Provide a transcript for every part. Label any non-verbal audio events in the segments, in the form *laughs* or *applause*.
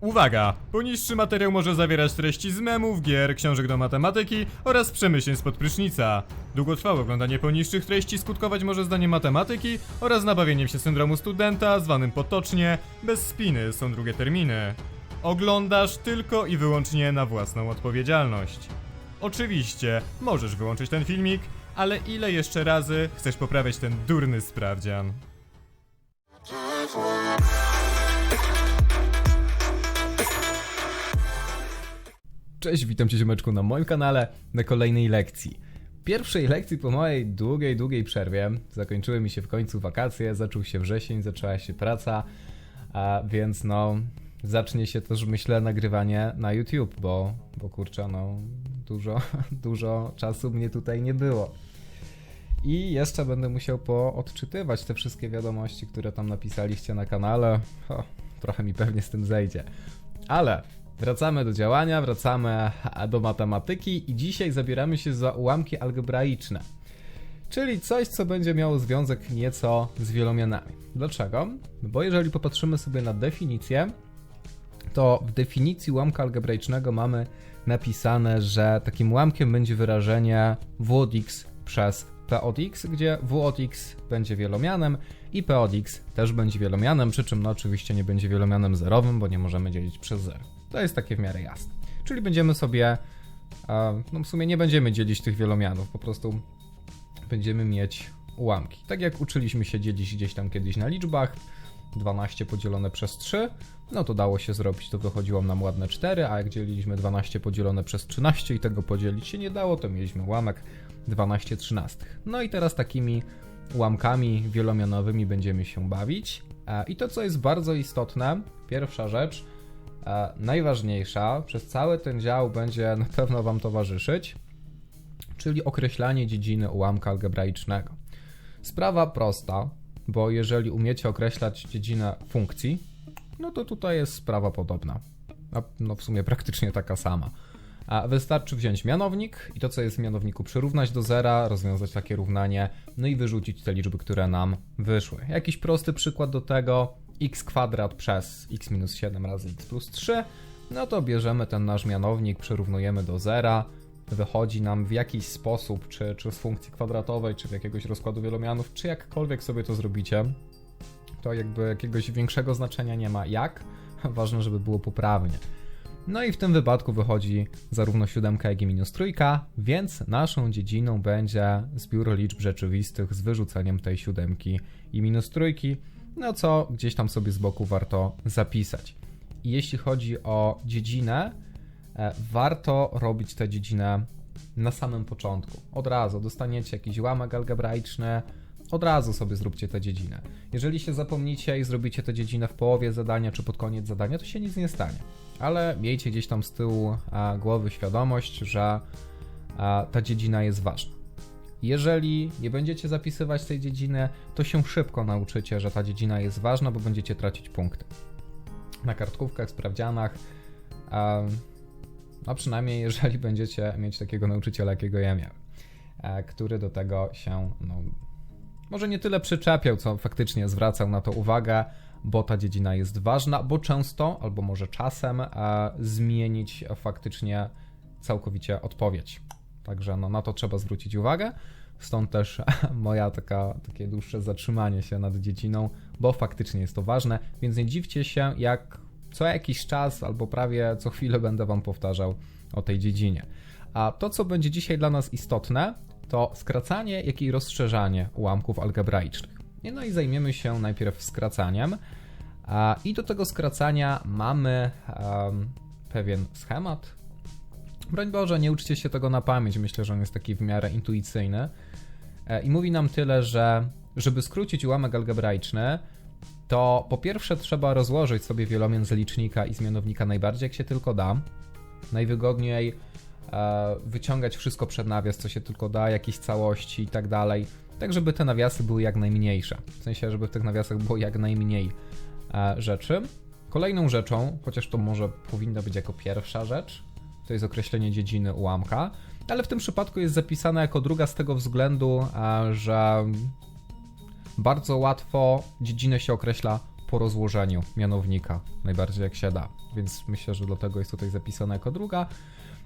Uwaga! Poniższy materiał może zawierać treści z memów, gier, książek do matematyki oraz przemyśleń spod prysznica. Długotrwałe oglądanie poniższych treści skutkować może zdaniem matematyki oraz nabawieniem się syndromu studenta, zwanym potocznie bez spiny są drugie terminy. Oglądasz tylko i wyłącznie na własną odpowiedzialność. Oczywiście, możesz wyłączyć ten filmik, ale ile jeszcze razy chcesz poprawiać ten durny sprawdzian? Cześć, witam cię ziomeczku na moim kanale, na kolejnej lekcji. Pierwszej lekcji po mojej długiej, długiej przerwie, zakończyły mi się w końcu wakacje, zaczął się wrzesień, zaczęła się praca, a więc no, zacznie się też myślę nagrywanie na YouTube, bo, bo kurczę, no, dużo, *laughs* dużo czasu mnie tutaj nie było. I jeszcze będę musiał poodczytywać te wszystkie wiadomości, które tam napisaliście na kanale. O, trochę mi pewnie z tym zejdzie. Ale wracamy do działania, wracamy do matematyki i dzisiaj zabieramy się za ułamki algebraiczne. Czyli coś, co będzie miało związek nieco z wielomianami. Dlaczego? Bo jeżeli popatrzymy sobie na definicję, to w definicji ułamka algebraicznego mamy napisane, że takim ułamkiem będzie wyrażenie w od x przez p od x, gdzie w od x będzie wielomianem i p od x też będzie wielomianem, przy czym no oczywiście nie będzie wielomianem zerowym, bo nie możemy dzielić przez 0. To jest takie w miarę jasne. Czyli będziemy sobie, e, no w sumie nie będziemy dzielić tych wielomianów, po prostu będziemy mieć ułamki. Tak jak uczyliśmy się dzielić gdzieś tam kiedyś na liczbach, 12 podzielone przez 3, no to dało się zrobić, to wychodziło nam ładne 4, a jak dzieliliśmy 12 podzielone przez 13 i tego podzielić się nie dało, to mieliśmy ułamek 12 13. No i teraz takimi ułamkami wielomianowymi będziemy się bawić. E, I to, co jest bardzo istotne, pierwsza rzecz, e, najważniejsza, przez cały ten dział będzie na pewno Wam towarzyszyć, czyli określanie dziedziny ułamka algebraicznego. Sprawa prosta, bo jeżeli umiecie określać dziedzinę funkcji, no to tutaj jest sprawa podobna. No w sumie praktycznie taka sama. A wystarczy wziąć mianownik i to, co jest w mianowniku, przyrównać do zera, rozwiązać takie równanie, no i wyrzucić te liczby, które nam wyszły. Jakiś prosty przykład do tego, x kwadrat przez x minus 7 razy x plus 3, no to bierzemy ten nasz mianownik, przyrównujemy do zera, wychodzi nam w jakiś sposób, czy, czy z funkcji kwadratowej, czy w jakiegoś rozkładu wielomianów, czy jakkolwiek sobie to zrobicie, to jakby jakiegoś większego znaczenia nie ma jak, *laughs* ważne, żeby było poprawnie. No i w tym wypadku wychodzi zarówno siódemka, jak i minus trójka, więc naszą dziedziną będzie zbiór liczb rzeczywistych z wyrzuceniem tej siódemki i minus trójki, no co gdzieś tam sobie z boku warto zapisać. I jeśli chodzi o dziedzinę, warto robić tę dziedzinę na samym początku. Od razu dostaniecie jakiś łamek algebraiczny, od razu sobie zróbcie tę dziedzinę. Jeżeli się zapomnicie i zrobicie tę dziedzinę w połowie zadania czy pod koniec zadania, to się nic nie stanie. Ale miejcie gdzieś tam z tyłu a, głowy świadomość, że a, ta dziedzina jest ważna. Jeżeli nie będziecie zapisywać tej dziedziny, to się szybko nauczycie, że ta dziedzina jest ważna, bo będziecie tracić punkty. Na kartkówkach, sprawdzianach, no przynajmniej jeżeli *laughs* będziecie mieć takiego nauczyciela, jakiego ja miałem, a, który do tego się no, może nie tyle przyczepiał, co faktycznie zwracał na to uwagę, bo ta dziedzina jest ważna, bo często, albo może czasem, e, zmienić faktycznie całkowicie odpowiedź. Także no, na to trzeba zwrócić uwagę. Stąd też *laughs* moja taka, takie dłuższe zatrzymanie się nad dziedziną, bo faktycznie jest to ważne, więc nie dziwcie się, jak co jakiś czas albo prawie co chwilę będę Wam powtarzał o tej dziedzinie. A to, co będzie dzisiaj dla nas istotne, to skracanie, jak i rozszerzanie ułamków algebraicznych. No i zajmiemy się najpierw skracaniem. I do tego skracania mamy um, pewien schemat. Broń Boże, nie uczcie się tego na pamięć, myślę, że on jest taki w miarę intuicyjny. E, I mówi nam tyle, że żeby skrócić ułamek algebraiczny, to po pierwsze trzeba rozłożyć sobie wielomian z licznika i z mianownika najbardziej jak się tylko da. Najwygodniej e, wyciągać wszystko przed nawias, co się tylko da, jakieś całości i tak dalej, tak żeby te nawiasy były jak najmniejsze. W sensie, żeby w tych nawiasach było jak najmniej e, rzeczy. Kolejną rzeczą, chociaż to może powinna być jako pierwsza rzecz, to jest określenie dziedziny ułamka, ale w tym przypadku jest zapisane jako druga z tego względu, e, że bardzo łatwo dziedzinę się określa po rozłożeniu mianownika, najbardziej jak się da. Więc myślę, że dlatego jest tutaj zapisane jako druga.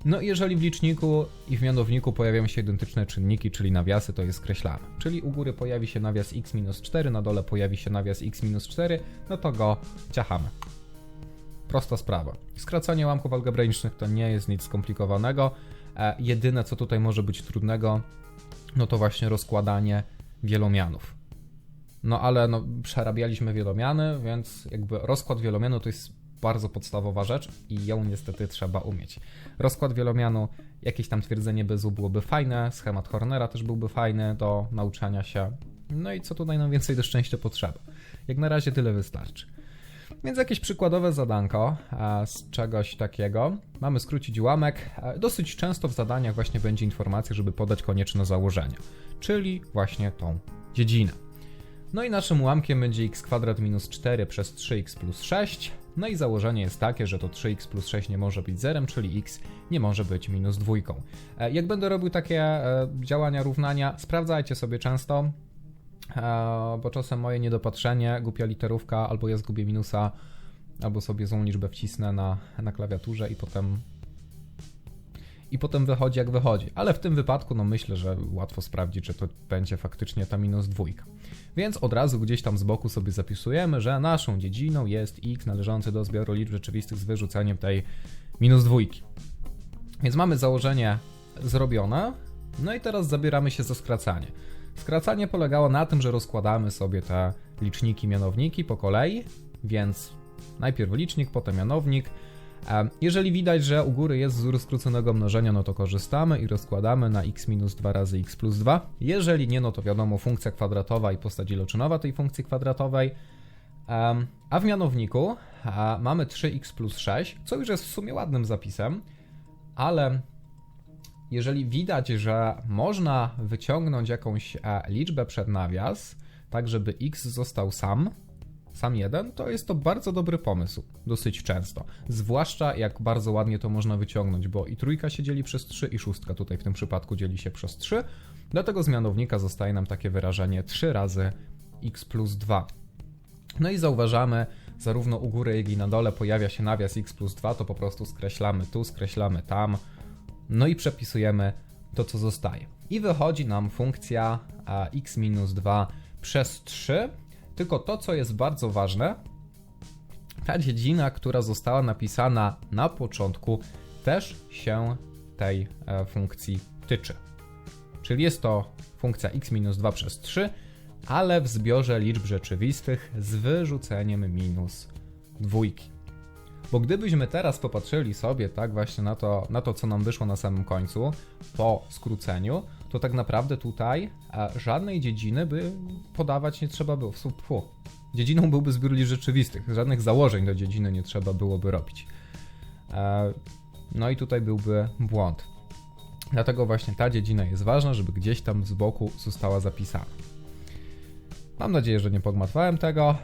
No i jeżeli w liczniku i w mianowniku pojawią się identyczne czynniki, czyli nawiasy, to je skreślamy. Czyli u góry pojawi się nawias x-4, na dole pojawi się nawias x-4, no to go ciachamy. Prosta sprawa. Skracanie łamków algebraicznych to nie jest nic skomplikowanego. E, jedyne, co tutaj może być trudnego, no to właśnie rozkładanie wielomianów. No ale no, przerabialiśmy wielomiany, więc jakby rozkład wielomianu to jest bardzo podstawowa rzecz i ją niestety trzeba umieć. Rozkład wielomianu, jakieś tam twierdzenie bezu byłoby fajne, schemat Hornera też byłby fajny do nauczania się. No i co tutaj nam więcej do szczęścia potrzeba. Jak na razie tyle wystarczy. Więc jakieś przykładowe zadanko z czegoś takiego. Mamy skrócić ułamek. Dosyć często w zadaniach właśnie będzie informacja, żeby podać konieczne założenia, czyli właśnie tą dziedzinę. No i naszym ułamkiem będzie x kwadrat minus 4 przez 3x plus 6. No i założenie jest takie, że to 3x plus 6 nie może być zerem, czyli x nie może być minus dwójką. E, jak będę robił takie e, działania równania, sprawdzajcie sobie często, e, bo czasem moje niedopatrzenie, głupia literówka, albo ja zgubię minusa, albo sobie złą liczbę wcisnę na, na klawiaturze i potem i potem wychodzi jak wychodzi. Ale w tym wypadku, no myślę, że łatwo sprawdzić, czy to będzie faktycznie ta minus dwójka. Więc od razu gdzieś tam z boku sobie zapisujemy, że naszą dziedziną jest x należący do zbioru liczb rzeczywistych z wyrzuceniem tej minus dwójki. Więc mamy założenie zrobione, no i teraz zabieramy się za skracanie. Skracanie polegało na tym, że rozkładamy sobie te liczniki, mianowniki po kolei, więc najpierw licznik, potem mianownik, jeżeli widać, że u góry jest wzór skróconego mnożenia, no to korzystamy i rozkładamy na x minus 2 razy x plus 2. Jeżeli nie, no to wiadomo funkcja kwadratowa i postać iloczynowa tej funkcji kwadratowej. A w mianowniku mamy 3x plus 6, co już jest w sumie ładnym zapisem, ale jeżeli widać, że można wyciągnąć jakąś e, liczbę przed nawias, tak żeby x został sam, sam jeden, to jest to bardzo dobry pomysł, dosyć często. Zwłaszcza jak bardzo ładnie to można wyciągnąć, bo i trójka się dzieli przez 3 i szóstka tutaj w tym przypadku dzieli się przez 3. Dlatego z mianownika zostaje nam takie wyrażenie 3 razy x plus 2. No i zauważamy, zarówno u góry, jak i na dole pojawia się nawias x plus 2, to po prostu skreślamy tu, skreślamy tam, no i przepisujemy to, co zostaje. I wychodzi nam funkcja x minus 2 przez 3, tylko to, co jest bardzo ważne, ta dziedzina, która została napisana na początku, też się tej e, funkcji tyczy. Czyli jest to funkcja x-2 przez 3, ale w zbiorze liczb rzeczywistych z wyrzuceniem minus dwójki. Bo gdybyśmy teraz popatrzyli sobie tak właśnie na to, na to, co nam wyszło na samym końcu, po skróceniu, to tak naprawdę tutaj żadnej dziedziny by podawać nie trzeba było. Fu. Dziedziną byłby zbiór liczb rzeczywistych. Żadnych założeń do dziedziny nie trzeba byłoby robić. E, no i tutaj byłby błąd. Dlatego właśnie ta dziedzina jest ważna, żeby gdzieś tam z boku została zapisana. Mam nadzieję, że nie pogmatwałem tego.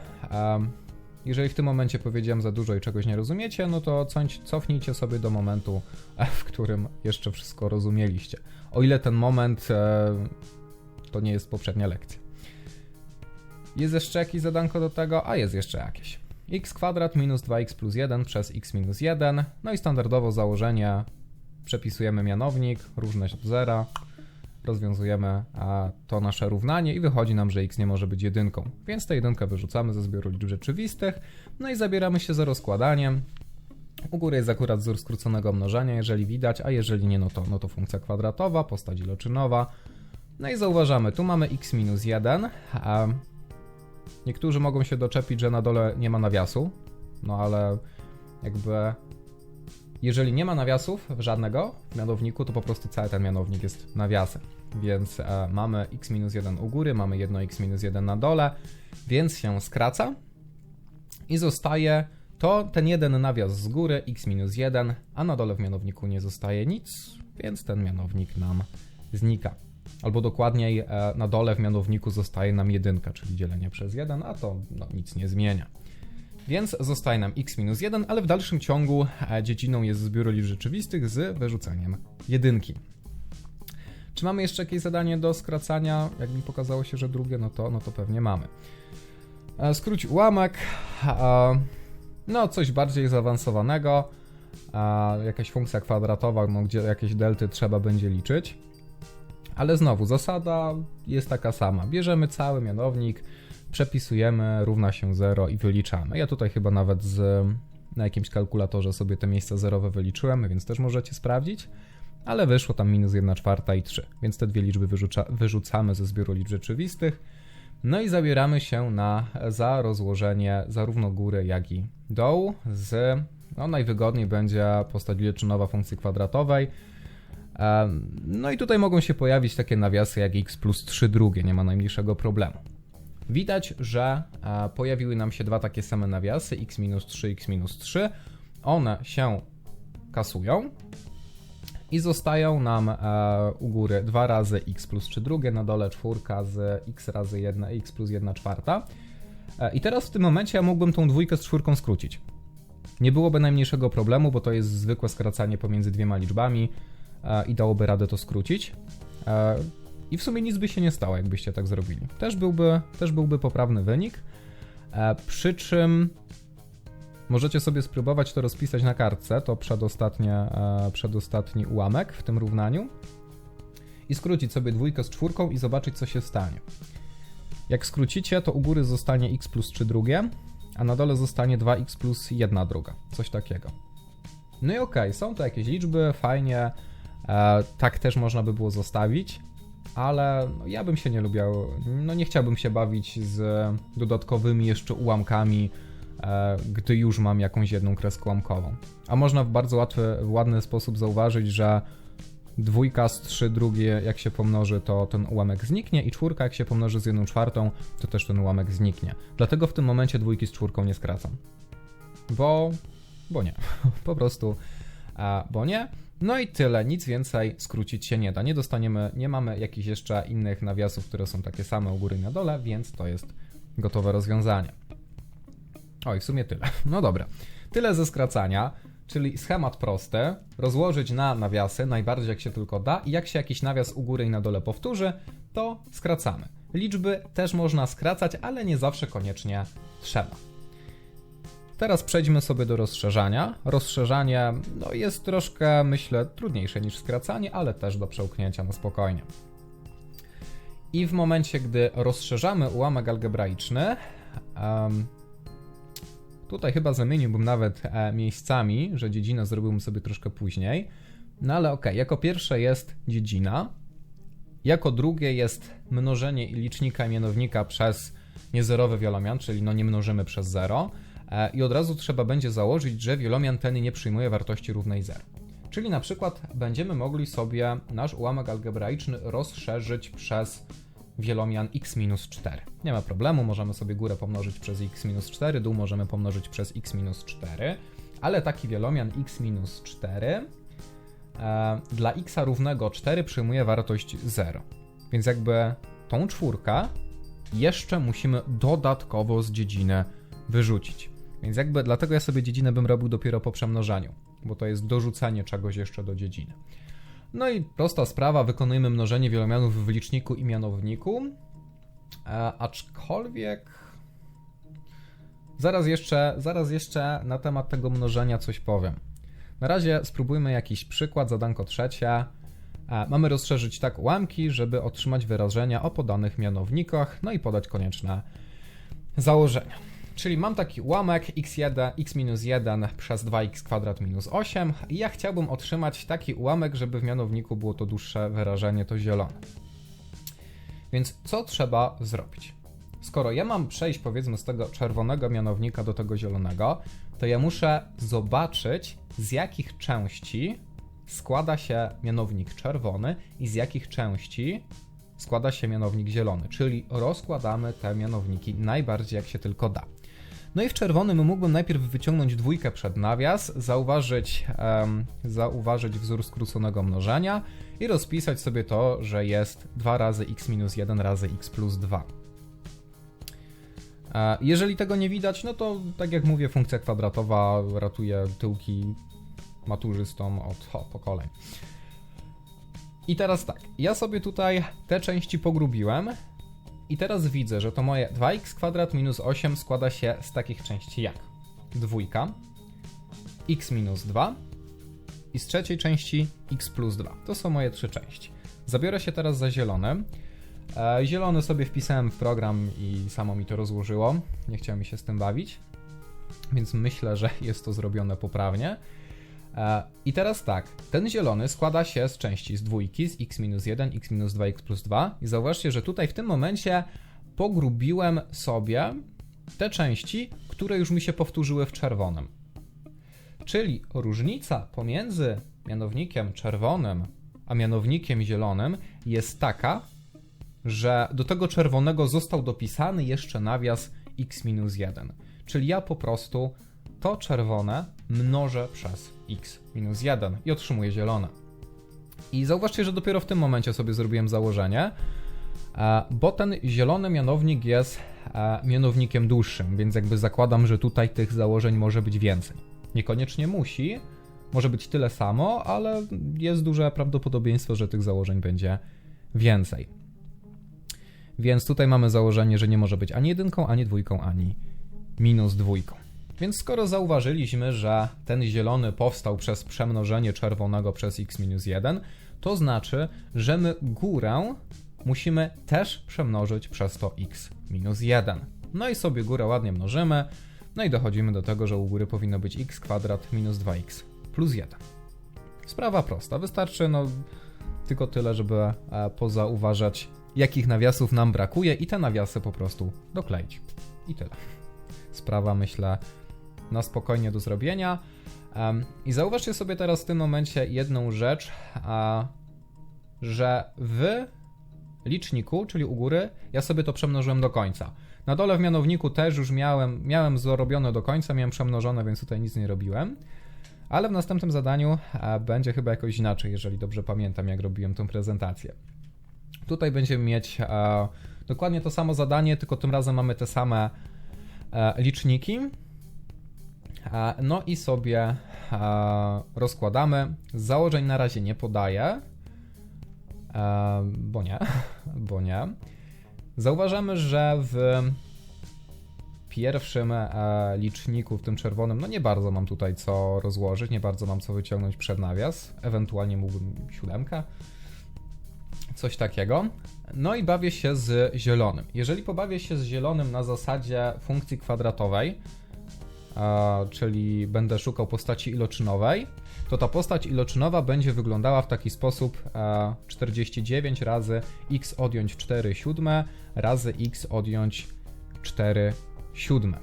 Jeżeli w tym momencie powiedziałem za dużo i czegoś nie rozumiecie, no to cofnijcie sobie do momentu, w którym jeszcze wszystko rozumieliście. O ile ten moment e, to nie jest poprzednia lekcja. Jest jeszcze jakieś zadanko do tego? A jest jeszcze jakieś. x kwadrat minus 2x plus 1 przez x minus 1. No i standardowo założenie przepisujemy mianownik, równość od zera rozwiązujemy to nasze równanie i wychodzi nam, że x nie może być jedynką. Więc tę jedynkę wyrzucamy ze zbioru liczb rzeczywistych, no i zabieramy się za rozkładaniem. U góry jest akurat wzór skróconego mnożenia, jeżeli widać, a jeżeli nie, no to, no to funkcja kwadratowa, postać iloczynowa. No i zauważamy, tu mamy x minus 1, a niektórzy mogą się doczepić, że na dole nie ma nawiasu, no ale jakby jeżeli nie ma nawiasów żadnego w mianowniku, to po prostu cały ten mianownik jest nawiasem. Więc e, mamy x-1 u góry, mamy jedno x-1 na dole, więc się skraca i zostaje to ten jeden nawias z góry x-1, a na dole w mianowniku nie zostaje nic, więc ten mianownik nam znika. Albo dokładniej, e, na dole w mianowniku zostaje nam jedynka, czyli dzielenie przez 1, a to no, nic nie zmienia. Więc zostaje nam x minus 1, ale w dalszym ciągu e, dziedziną jest zbiór liczb rzeczywistych z wyrzuceniem jedynki. Czy mamy jeszcze jakieś zadanie do skracania? Jak mi pokazało się, że drugie, no to, no to pewnie mamy. E, Skróć ułamek. No, coś bardziej zaawansowanego. Jakaś funkcja kwadratowa, no, gdzie jakieś delty trzeba będzie liczyć. Ale znowu, zasada jest taka sama. Bierzemy cały mianownik, przepisujemy, równa się 0 i wyliczamy. Ja tutaj chyba nawet z, na jakimś kalkulatorze sobie te miejsca zerowe wyliczyłem, więc też możecie sprawdzić. Ale wyszło tam minus 1 czwarta i 3, więc te dwie liczby wyrzuca, wyrzucamy ze zbioru liczb rzeczywistych. No i zabieramy się na, za rozłożenie zarówno góry, jak i dołu z, no najwygodniej będzie postać liczynowa funkcji kwadratowej. No i tutaj mogą się pojawić takie nawiasy jak x plus 3 drugie, nie ma najmniejszego problemu. Widać, że e, pojawiły nam się dwa takie same nawiasy, x minus 3, x minus 3. One się kasują i zostają nam e, u góry 2 razy x plus 3 drugie, na dole czwórka z x razy 1, x plus 1 czwarta. E, I teraz w tym momencie ja mógłbym tą dwójkę z czwórką skrócić. Nie byłoby najmniejszego problemu, bo to jest zwykłe skracanie pomiędzy dwiema liczbami e, i dałoby radę to skrócić. E, I w sumie nic by się nie stało, jakbyście tak zrobili. Też byłby, też byłby poprawny wynik. E, Przy czym możecie sobie spróbować to rozpisać na kartce, to przedostatnie, e, przedostatni ułamek w tym równaniu i skrócić sobie dwójkę z czwórką i zobaczyć, co się stanie. Jak skrócicie, to u góry zostanie x plus 3 drugie, a na dole zostanie 2x plus 1 druga. Coś takiego. No i okej, są to jakieś liczby, fajnie, e, tak też można by było zostawić, ale no, ja bym się nie lubiał, no nie chciałbym się bawić z dodatkowymi jeszcze ułamkami, gdy już mam jakąś jedną kreskę ułamkową. A można w bardzo łatwy, ładny sposób zauważyć, że dwójka z 3 drugie, jak się pomnoży, to ten ułamek zniknie i czwórka, jak się pomnoży z jedną czwartą, to też ten ułamek zniknie. Dlatego w tym momencie dwójki z czwórką nie skracam. Bo, bo nie. *laughs* po prostu, a, bo nie. No i tyle, nic więcej skrócić się nie da. Nie dostaniemy, nie mamy jakichś jeszcze innych nawiasów, które są takie same u góry i na dole, więc to jest gotowe rozwiązanie. Oj, w sumie tyle. *laughs* No dobra. Tyle ze skracania, czyli schemat prosty, rozłożyć na nawiasy najbardziej jak się tylko da i jak się jakiś nawias u góry i na dole powtórzy, to skracamy. Liczby też można skracać, ale nie zawsze koniecznie trzeba. Teraz przejdźmy sobie do rozszerzania. Rozszerzanie no, jest troszkę, myślę, trudniejsze niż skracanie, ale też do przełknięcia na spokojnie. I w momencie, gdy rozszerzamy ułamek algebraiczny, em, tutaj chyba zamieniłbym nawet e, miejscami, że dziedzinę zrobiłbym sobie troszkę później. No ale okej, jako pierwsze jest dziedzina, jako drugie jest mnożenie licznika i mianownika przez niezerowy wielomian, czyli no nie mnożymy przez 0. E, I od razu trzeba będzie założyć, że wielomian ten nie przyjmuje wartości równej 0. Czyli na przykład będziemy mogli sobie nasz ułamek algebraiczny rozszerzyć przez wielomian x minus 4. Nie ma problemu, możemy sobie górę pomnożyć przez x minus 4, dół możemy pomnożyć przez x minus 4, ale taki wielomian x minus 4 e, dla x równego 4 przyjmuje wartość 0. Więc jakby tą czwórkę jeszcze musimy dodatkowo z dziedziny wyrzucić. Więc jakby dlatego ja sobie dziedzinę bym robił dopiero po przemnożeniu, bo to jest dorzucanie czegoś jeszcze do dziedziny. No i prosta sprawa, wykonujemy mnożenie wielomianów w liczniku i mianowniku. E, aczkolwiek zaraz jeszcze, zaraz jeszcze na temat tego mnożenia coś powiem. Na razie spróbujmy jakiś przykład, zadanko trzecie. E, mamy rozszerzyć tak ułamki, żeby otrzymać wyrażenia o podanych mianownikach, no i podać konieczne założenia. Czyli mam taki ułamek x1, x minus 1 przez 2x kwadrat minus 8 i ja chciałbym otrzymać taki ułamek, żeby w mianowniku było to dłuższe wyrażenie, to zielone. Więc co trzeba zrobić? Skoro ja mam przejść powiedzmy z tego czerwonego mianownika do tego zielonego, to ja muszę zobaczyć z jakich części składa się mianownik czerwony i z jakich części składa się mianownik zielony, czyli rozkładamy te mianowniki najbardziej jak się tylko da. No i w czerwonym mógłbym najpierw wyciągnąć dwójkę przed nawias, zauważyć, em, zauważyć wzór skróconego mnożenia i rozpisać sobie to, że jest 2 razy x minus 1 razy x plus 2. E, Jeżeli tego nie widać, no to tak jak mówię, funkcja kwadratowa ratuje tyłki maturzystom od ho, pokoleń. I teraz tak, ja sobie tutaj te części pogrubiłem I teraz widzę, że to moje 2x kwadrat minus 8 składa się z takich części jak dwójka, x minus 2 i z trzeciej części x plus 2. To są moje trzy części. Zabiorę się teraz za zielony. E, Zielony sobie wpisałem w program i samo mi to rozłożyło. Nie chciałem mi się z tym bawić, więc myślę, że jest to zrobione poprawnie. E, I teraz tak, ten zielony składa się z części z dwójki, z x minus 1, x minus 2, x plus 2. I zauważcie, że tutaj w tym momencie pogrubiłem sobie te części, które już mi się powtórzyły w czerwonym. Czyli różnica pomiędzy mianownikiem czerwonym a mianownikiem zielonym jest taka, że do tego czerwonego został dopisany jeszcze nawias x minus 1. Czyli ja po prostu to czerwone mnożę przez x minus 1 i otrzymuję zielone. I zauważcie, że dopiero w tym momencie sobie zrobiłem założenie, e, bo ten zielony mianownik jest e, mianownikiem dłuższym, więc jakby zakładam, że tutaj tych założeń może być więcej. Niekoniecznie musi, może być tyle samo, ale jest duże prawdopodobieństwo, że tych założeń będzie więcej. Więc tutaj mamy założenie, że nie może być ani jedynką, ani dwójką, ani minus dwójką. Więc skoro zauważyliśmy, że ten zielony powstał przez przemnożenie czerwonego przez x minus 1, to znaczy, że my górę musimy też przemnożyć przez to x minus 1. No i sobie górę ładnie mnożymy, no i dochodzimy do tego, że u góry powinno być x kwadrat minus 2x plus 1. Sprawa prosta, wystarczy no tylko tyle, żeby e, pozauważać, jakich nawiasów nam brakuje i te nawiasy po prostu dokleić. I tyle. Sprawa, myślę, na spokojnie do zrobienia. I zauważcie sobie teraz w tym momencie jedną rzecz, że w liczniku, czyli u góry, ja sobie to przemnożyłem do końca. Na dole w mianowniku też już miałem, miałem zrobione do końca, miałem przemnożone, więc tutaj nic nie robiłem. Ale w następnym zadaniu a, będzie chyba jakoś inaczej, jeżeli dobrze pamiętam, jak robiłem tą prezentację. Tutaj będziemy mieć a, dokładnie to samo zadanie, tylko tym razem mamy te same a, liczniki. No i sobie rozkładamy. Założeń na razie nie podaję, bo nie, *laughs* bo nie. Zauważamy, że w pierwszym liczniku, w tym czerwonym, no nie bardzo mam tutaj co rozłożyć, nie bardzo mam co wyciągnąć przed nawias. Ewentualnie mógłbym siódemkę, coś takiego. No i bawię się z zielonym. Jeżeli pobawię się z zielonym na zasadzie funkcji kwadratowej, czyli będę szukał postaci iloczynowej, to ta postać iloczynowa będzie wyglądała w taki sposób 49 razy x odjąć 4 siódme razy x odjąć 4 siódme.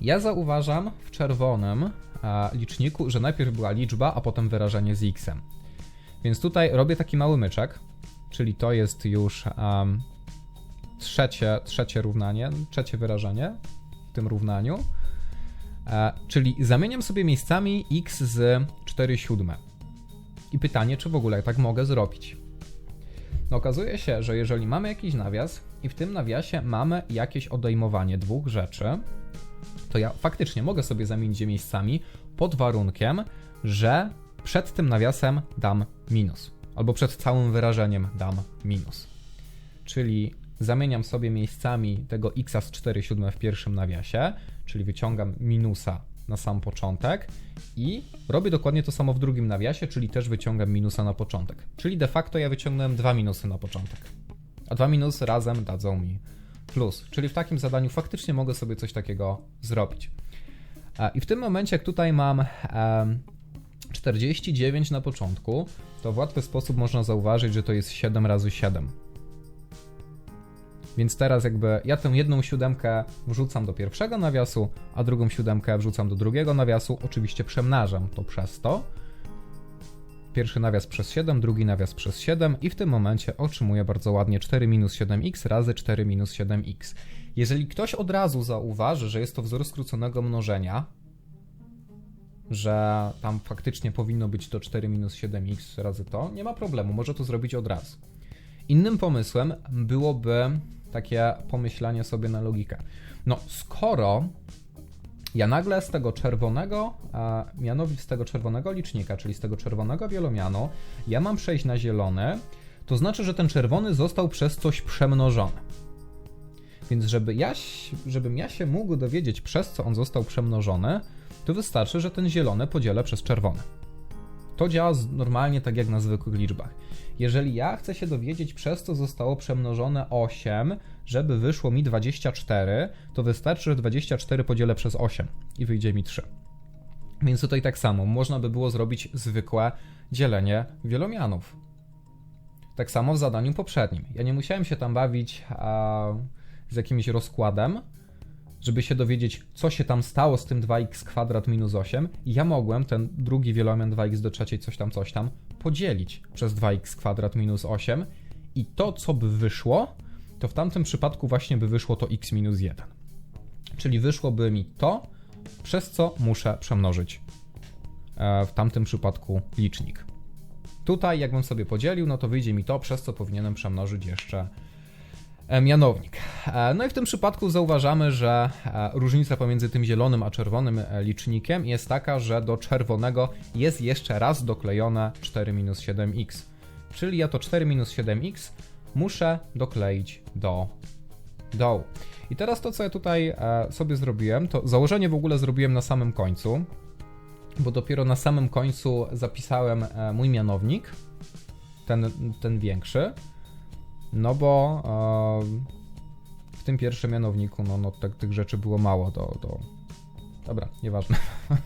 Ja zauważam w czerwonym liczniku, że najpierw była liczba, a potem wyrażenie z x. Więc tutaj robię taki mały myczek, czyli to jest już um, trzecie, trzecie równanie, trzecie wyrażenie w tym równaniu. E, czyli zamieniam sobie miejscami x z 4 siódme. I pytanie, czy w ogóle tak mogę zrobić. No okazuje się, że jeżeli mamy jakiś nawias i w tym nawiasie mamy jakieś odejmowanie dwóch rzeczy, to ja faktycznie mogę sobie zamienić je miejscami pod warunkiem, że przed tym nawiasem dam minus. Albo przed całym wyrażeniem dam minus. Czyli zamieniam sobie miejscami tego x z 4 siódme w pierwszym nawiasie, czyli wyciągam minusa na sam początek i robię dokładnie to samo w drugim nawiasie, czyli też wyciągam minusa na początek. Czyli de facto ja wyciągnąłem dwa minusy na początek. A dwa minusy razem dadzą mi plus. Czyli w takim zadaniu faktycznie mogę sobie coś takiego zrobić. I w tym momencie, jak tutaj mam 49 na początku, to w łatwy sposób można zauważyć, że to jest 7 razy 7. Więc teraz jakby ja tę jedną siódemkę wrzucam do pierwszego nawiasu, a drugą siódemkę wrzucam do drugiego nawiasu. Oczywiście przemnażam to przez to. Pierwszy nawias przez 7, drugi nawias przez 7 i w tym momencie otrzymuję bardzo ładnie 4 minus 7x razy 4 minus 7x. Jeżeli ktoś od razu zauważy, że jest to wzór skróconego mnożenia, że tam faktycznie powinno być to 4 minus 7x razy to, nie ma problemu, może to zrobić od razu. Innym pomysłem byłoby takie pomyślanie sobie na logikę. No, skoro ja nagle z tego czerwonego, a mianowicie z tego czerwonego licznika, czyli z tego czerwonego wielomianu, ja mam przejść na zielony, to znaczy, że ten czerwony został przez coś przemnożony. Więc żeby ja, żebym ja się mógł dowiedzieć, przez co on został przemnożony, to wystarczy, że ten zielony podzielę przez czerwony. To działa normalnie tak jak na zwykłych liczbach. Jeżeli ja chcę się dowiedzieć, przez co zostało przemnożone 8, żeby wyszło mi 24, to wystarczy, że 24 podzielę przez 8 i wyjdzie mi 3. Więc tutaj tak samo, można by było zrobić zwykłe dzielenie wielomianów. Tak samo w zadaniu poprzednim. Ja nie musiałem się tam bawić a, z jakimś rozkładem, żeby się dowiedzieć, co się tam stało z tym 2x kwadrat minus 8. I ja mogłem ten drugi wielomian 2x do trzeciej coś tam, coś tam podzielić przez 2x kwadrat minus 8 i to, co by wyszło, to w tamtym przypadku właśnie by wyszło to x minus 1. Czyli wyszłoby mi to, przez co muszę przemnożyć e, w tamtym przypadku licznik. Tutaj, jakbym sobie podzielił, no to wyjdzie mi to, przez co powinienem przemnożyć jeszcze mianownik. E, No i w tym przypadku zauważamy, że e, różnica pomiędzy tym zielonym a czerwonym e, licznikiem jest taka, że do czerwonego jest jeszcze raz doklejone 4 minus 7x. Czyli ja to 4 minus 7x muszę dokleić do dołu. I teraz to, co ja tutaj e, sobie zrobiłem, to założenie w ogóle zrobiłem na samym końcu, bo dopiero na samym końcu zapisałem e, mój mianownik, ten, ten większy, no bo e, w tym pierwszym mianowniku, no, no tak, tych rzeczy było mało do... do... Dobra, nieważne. *laughs*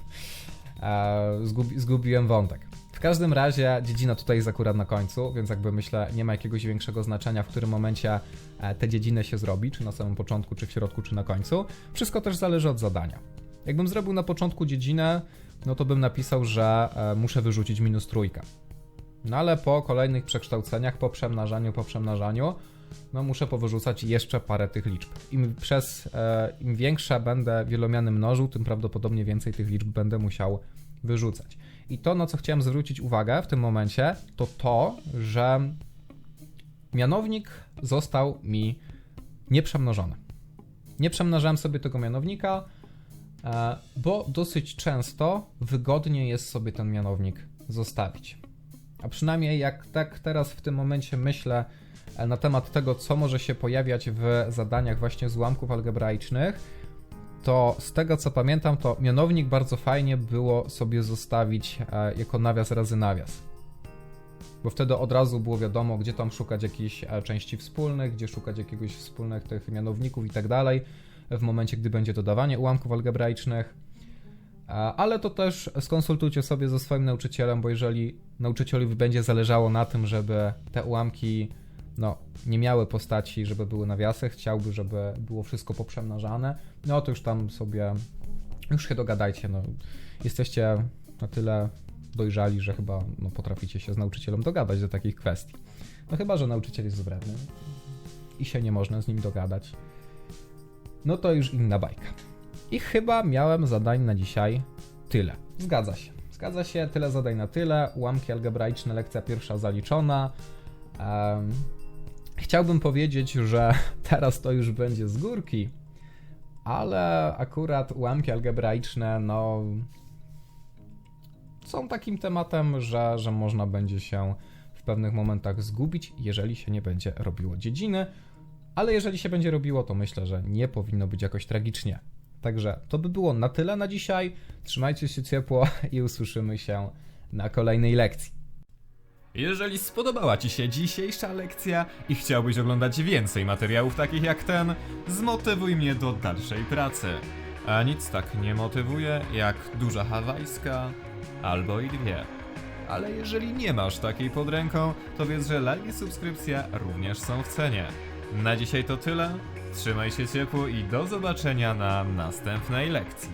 e, zgubi, zgubiłem wątek. W każdym razie dziedzina tutaj jest akurat na końcu, więc jakby myślę, nie ma jakiegoś większego znaczenia, w którym momencie e, tę dziedzinę się zrobi, czy na samym początku, czy w środku, czy na końcu. Wszystko też zależy od zadania. Jakbym zrobił na początku dziedzinę, no to bym napisał, że e, muszę wyrzucić minus trójkę. No ale po kolejnych przekształceniach, po przemnażaniu, po przemnażaniu, no muszę powyrzucać jeszcze parę tych liczb. Im przez, e, im większe będę wielomiany mnożył, tym prawdopodobnie więcej tych liczb będę musiał wyrzucać. I to, na co chciałem zwrócić uwagę w tym momencie, to to, że mianownik został mi nieprzemnożony. Nie przemnażałem sobie tego mianownika, e, bo dosyć często wygodnie jest sobie ten mianownik zostawić. A przynajmniej jak tak teraz w tym momencie myślę e, na temat tego, co może się pojawiać w zadaniach właśnie z ułamków algebraicznych, to z tego co pamiętam, to mianownik bardzo fajnie było sobie zostawić e, jako nawias razy nawias. Bo wtedy od razu było wiadomo, gdzie tam szukać jakichś e, części wspólnych, gdzie szukać jakiegoś wspólnych tych mianowników i tak dalej, w momencie, gdy będzie dodawanie ułamków algebraicznych. Ale to też skonsultujcie sobie ze swoim nauczycielem, bo jeżeli nauczycielowi będzie zależało na tym, żeby te ułamki no, nie miały postaci, żeby były nawiasy, chciałby, żeby było wszystko poprzemnażane, no to już tam sobie, już się dogadajcie, no. Jesteście na tyle dojrzali, że chyba no, potraficie się z nauczycielem dogadać do takich kwestii. No chyba, że nauczyciel jest wredny i się nie można z nim dogadać. No to już inna bajka. I chyba miałem zadań na dzisiaj tyle. Zgadza się. Zgadza się, tyle zadań na tyle. Ułamki algebraiczne, lekcja pierwsza zaliczona. Em, chciałbym powiedzieć, że *laughs* teraz to już będzie z górki, ale akurat ułamki algebraiczne, no. są takim tematem, że, że można będzie się w pewnych momentach zgubić, jeżeli się nie będzie robiło dziedziny. Ale jeżeli się będzie robiło, to myślę, że nie powinno być jakoś tragicznie. Także to by było na tyle na dzisiaj. Trzymajcie się ciepło i usłyszymy się na kolejnej lekcji. Jeżeli spodobała Ci się dzisiejsza lekcja i chciałbyś oglądać więcej materiałów takich jak ten, zmotywuj mnie do dalszej pracy. A nic tak nie motywuje jak duża hawajska albo i dwie. Ale jeżeli nie masz takiej pod ręką, to wiedz, że like i subskrypcja również są w cenie. Na dzisiaj to tyle. Trzymaj się ciepło i do zobaczenia na następnej lekcji.